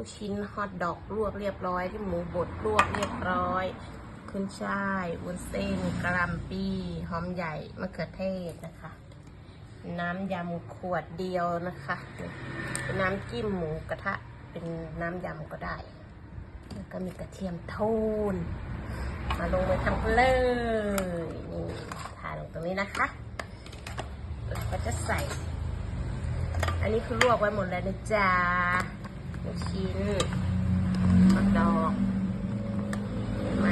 ลูกชิ้นฮอทดอกลวกเรียบร้อยที่หมูบดลวกเรียบร้อยขึ้นช่ายวุ้นเส้นกระลำปีหอมใหญ่มะเขือเทศนะคะ น้ำยำขวดเดียวนะคะน้ำจิ้มหมูกระทะเป็นน้ำยำก็ได้ แล้วก็มีกระเทียมโทนมาลงมือทำกันเลยนี่ทาลงตรงนี้นะคะแล้วก็จะใส่ อันนี้คือลวกไว้หมดแล้วนะจ๊ะลูกชิ้นฮอทดอกเห็นไหม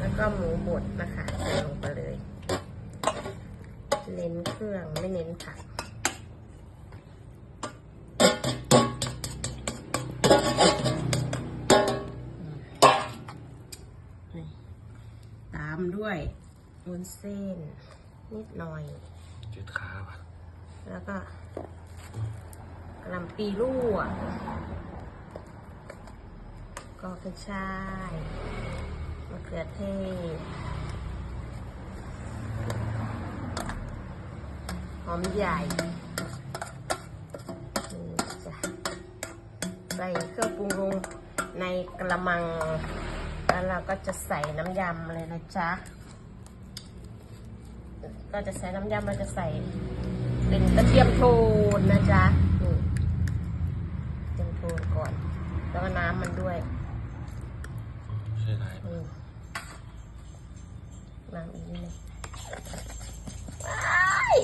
แล้วก็หมูบดนะคะใส่ลงไปเลย เน้นเครื่องไม่เน้นผักตามด้วยวุ้นเส้น นิดหน่อยจืดขาว่ะ แล้วก็กระลำปีรั่วก็กระชายมะเขือเทศหอมใหญ่ใส่เครื่องปรุงลงในกระมัง แล้วเราก็จะใส่น้ำยำเลยนะจ๊ะ ก็จะใส่น้ำยำเราจะใส่ เป็นกระเทียมโทนนะจ๊ะนี่กระเทียมโทนก่อน แล้วก็น้ำมันด้วยใช่ได้นี่น้ำอีกนิดนึงว้าย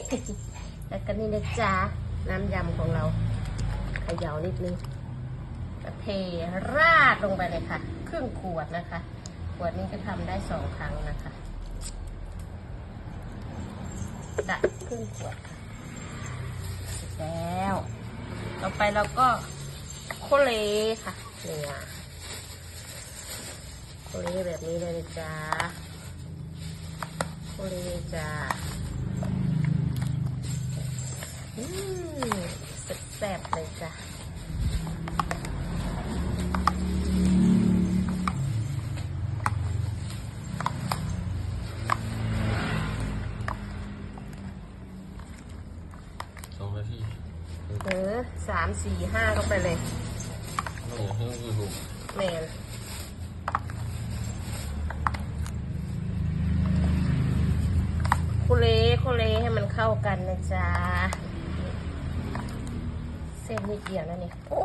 แล้วก็นี่นะจ๊ะน้ำยำของเราเขย่านิดนึงกระเทราดลงไปเลยค่ะ ครึ่งขวดนะคะ ขวดนี้ก็ทำได้สองครั้งนะคะจะครึ่งขวดค่ะเสร็จ แล้ว ต่อไปเราก็โคเลค่ะเนี่ยโคเลแบบนี้เลยนะจ๊ะโคเลจ้าอืมแซ่บๆเลยจ้ะ สองนาที เออ สามสี่ห้าเข้าไปเลยไม่อยากให้คือถูกแมนคุเลคุเลให้มันเข้ากันนะจ๊ะ เส้นนิดเดียวนะเนี่ยโอ้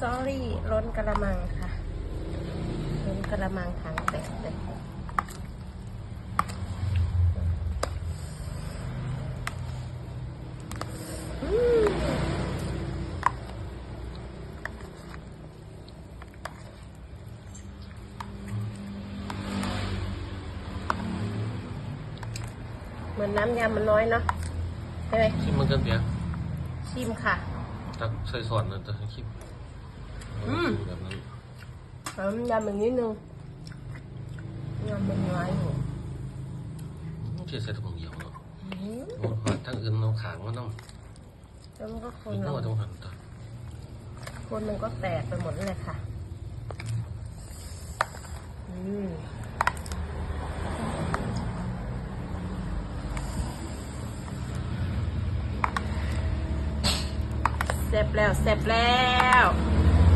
sorry ล้นกระมังค่ะล้นกระมังถังแตกเลย อืม เหมือนน้ำยำมันน้อยเนาะใช่ไหมคิมมันกันเปียชิมค่ะตักใส่สอนนะแต่ให้คิมอืมแบบนั้นน้ำยำมันนิดนึงยำมันน้อยอยู่ไม่ใช่ใส่ตะกงเหี่ยวเนาะอืมโอ้ยทั้งอื่นเอาขางมาน้แล้วมันก็คำนอีกนเราวดตรงหันตาคนมันก็แตกไปหมดเลยค่ะ อืม เสร็จแล้วเสร็จแล้ว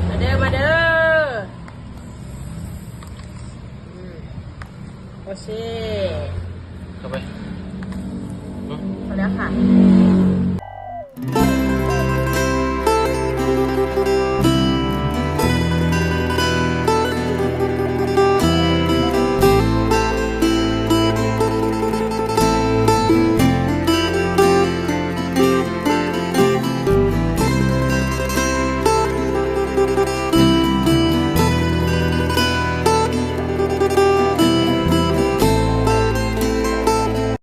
มาเด้อมาเด้ออืมโอเคเข้าไปอืมพอแล้วค่ะอ